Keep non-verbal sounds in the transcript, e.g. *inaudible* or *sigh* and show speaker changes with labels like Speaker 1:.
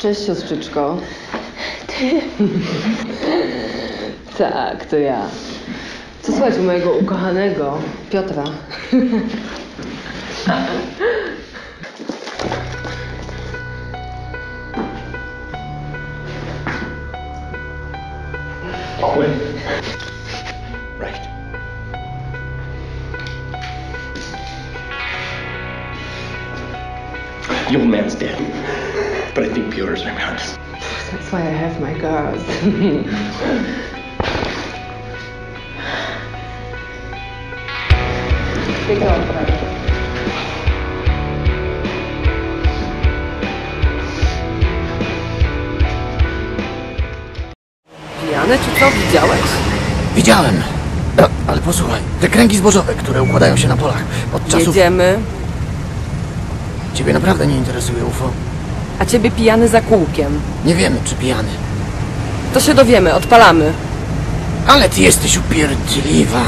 Speaker 1: Cześć siostrzyczko. Ty. tak, to ja. Co słychać u mojego ukochanego Piotra?
Speaker 2: Quinn. Right. The old man's dead. But I think Piotr's my man.
Speaker 1: That's why I have my girls. *laughs*
Speaker 3: Pijany czy co? Widziałeś?
Speaker 4: Widziałem. No, ale posłuchaj, te kręgi zbożowe, które układają się na polach od czasów...
Speaker 3: Jedziemy,
Speaker 4: Ciebie naprawdę nie interesuje UFO?
Speaker 3: a ciebie pijany za kółkiem.
Speaker 4: Nie wiemy, czy pijany.
Speaker 3: To się dowiemy, odpalamy.
Speaker 4: Ale ty jesteś upierdliwa.